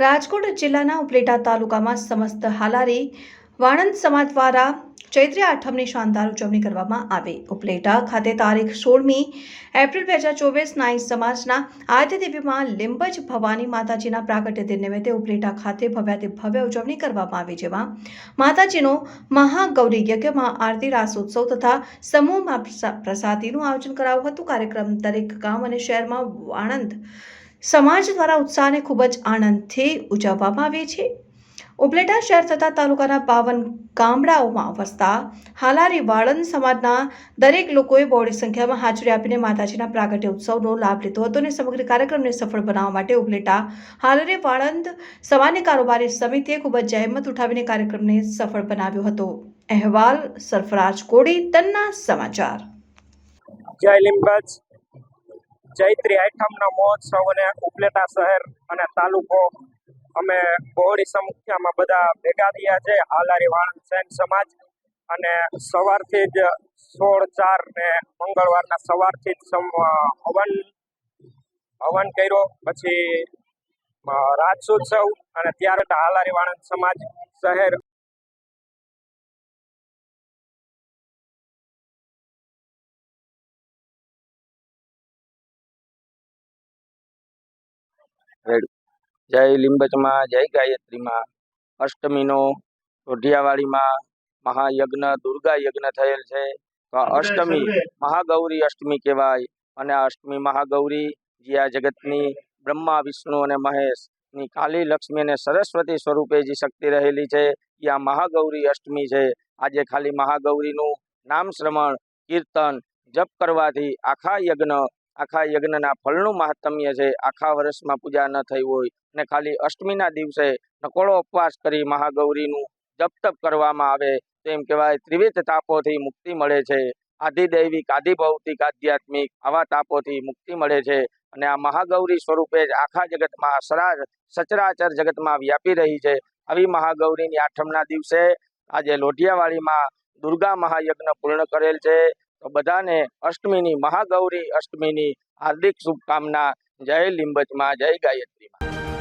રાજકોટ જિલ્લાના ઉપલેટા તાલુકામાં સમસ્ત હાલારી વાણંદ સમાજ દ્વારા ચૈત્રી આઠમની શાનદાર ઉજવણી કરવામાં આવી. ઉપલેટા ખાતે તારીખ સોળમી એપ્રિલ બે હજાર ચોવીસ નાઈ સમાજના આદ્ય લીંબજ ભવાની માતાજીના પ્રાગટ્ય દિન નિમિત્તે ઉપલેટા ખાતે ભવ્યાતિ ભવ્ય ઉજવણી કરવામાં આવી, જેમાં માતાજીનો મહાગૌરી યજ્ઞમાં આરતી, રાસોત્સવ તથા સમૂહમાં પ્રસા- પ્રસાદીનું આયોજન કરાયું હતું. કાર્યક્રમ દરેક ગામ અને શહેરમાં આણંદ સમાજ દ્વારા ઉત્સાહને ખૂબ જ આનંદથી ઉજવવામાં આવે છે. ઉપલેટા શહેર તથા તાલુકાના બાવન ગામડાઓમાં વસતા હાલારી વાળંદ સમાજના દરેક લોકોએ બહોળી સંખ્યામાં હાજરી આપીને માતાજીના પ્રાગટ્ય ઉત્સવનો લાભ લીધો હતો અને સમગ્ર કાર્યક્રમને સફળ બનાવવા માટે ઉપલેટા હાલારી વાળંદ સમાજની કારોબારી સમિતિએ ખૂબ જ જહેમત ઉઠાવીને કાર્યક્રમને સફળ બનાવ્યો હતો. અહેવાલ સરફરાજ કોડી તન્ના સમાચાર. જય લીંબજ ચૈત્રી આઠમના મહોત્સવ અને ઉપલેટા શહેર અને તાલુકો અમે બહોળી સંખ્યામાં બધા ભેગા થયા છે. હાલારી વાણંદ સૈન સમાજ અને સવારથી જ સોળ ચાર ને મંગળવારના સવારથી જ હવન હવન કર્યો. પછી રાજસોત્સવ અને ત્યારે હાલારી વાણંદ સમાજ શહેર જય લીંબચમાં જય ગાયત્રીમાં અષ્ટમીનો રોઢિયાવાડીમાં મહાયજ્ઞ દુર્ગા યજ્ઞ થયેલ છે. તો અષ્ટમી મહાગૌરી અષ્ટમી કહેવાય અને અષ્ટમી મહાગૌરી જે આ જગતની બ્રહ્મા વિષ્ણુ અને મહેશની કાલી લક્ષ્મી અને સરસ્વતી સ્વરૂપે જે શક્તિ રહેલી છે એ આ મહાગૌરી અષ્ટમી છે. આજે ખાલી મહાગૌરીનું નામ શ્રવણ કીર્તન જપ કરવાથી આખા યજ્ઞ આખા યજ્ઞના ફળનું મહાત્મ્ય છે. આખા વર્ષમાં પૂજા ન થઈ હોય અને ખાલી અષ્ટમીના દિવસે નકોળો ઉપવાસ કરી મહાગૌરીનું જપ તપ કરવામાં આવે, તો એમ કહેવાય ત્રિવિધ તાપોથી મુક્તિ મળે છે. આધિદૈવિક, આધિભૌતિક, આધ્યાત્મિક આવા તાપોથી મુક્તિ મળે છે અને આ મહાગૌરી સ્વરૂપે જ આખા જગતમાં સરા સચરાચર જગતમાં વ્યાપી રહી છે. આવી મહાગૌરીની આઠમના દિવસે આજે લોઢિયાવાડીમાં દુર્ગા મહાયજ્ઞ પૂર્ણ કરેલ છે. બધાને અષ્ટમીની મહાગૌરી અષ્ટમીની હાર્દિક શુભકામના. જય લીંબચમાં જય ગાયત્રીમાં.